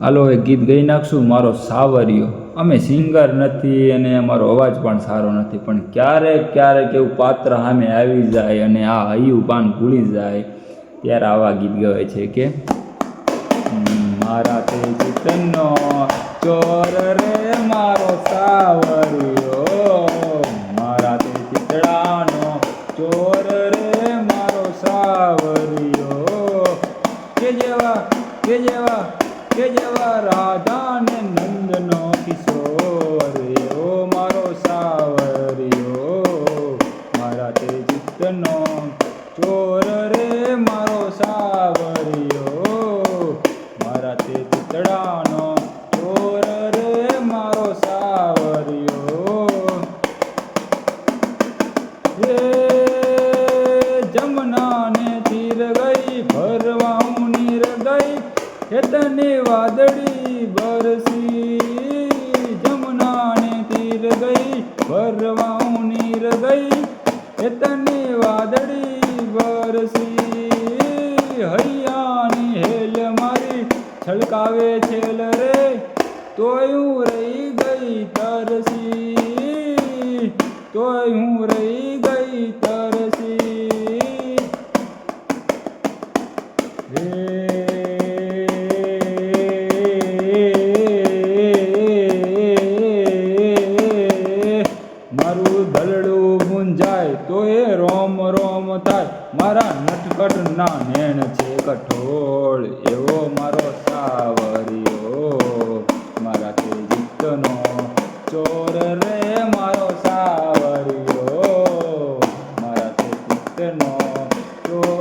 હાલો એ ગીત ગઈ નાખશું, મારો સાવરિયો. અમે સિંગર નથી અને અમારો અવાજ પણ સારો નથી, પણ ક્યારેક ક્યારેક એવું પાત્ર સામે આવી જાય અને આ હૈયું પાન ભૂલી જાય. ત્યારે આવા ગીત ગવાય છે કે મારા તે ચિતનનો ચોર રે, મારો સાવરિયો. મારા તે ચિતડાનો ચોર રે, મારો સાવરિયો. કે જેવા કે જેવા કે જેવા રાધા નંદનો કિશોર એવો મારો સાવરિયો મારા તે ચિત્તનો ચોર રે મારો સાવરિયો મારા તે ચિતડાનો ચોર રે મારો સાવરિયો હે જમનાને તીર ભરવા હેતને વાદળી વરસી, જમુનાને તીર ગઈ ભરવાઉ નીર ગઈ હેતને વાદળી વરસી, હૈયાની હેલ મારી, છલકાવે છેલ રે. તોય હું રહી ગઈ તરસી, તોય હું રહી ગઈ તરસી. હે મારું દલડું ગુંજાય તો એ રોમ રોમ થાય. મારા નટકટ ના નેણ છે કઠોળ, એવો મારો સાવરિયો. મારા તે જીતનો ચોર રે મારો સાવરિયો. મારા તે જીતનો ચોર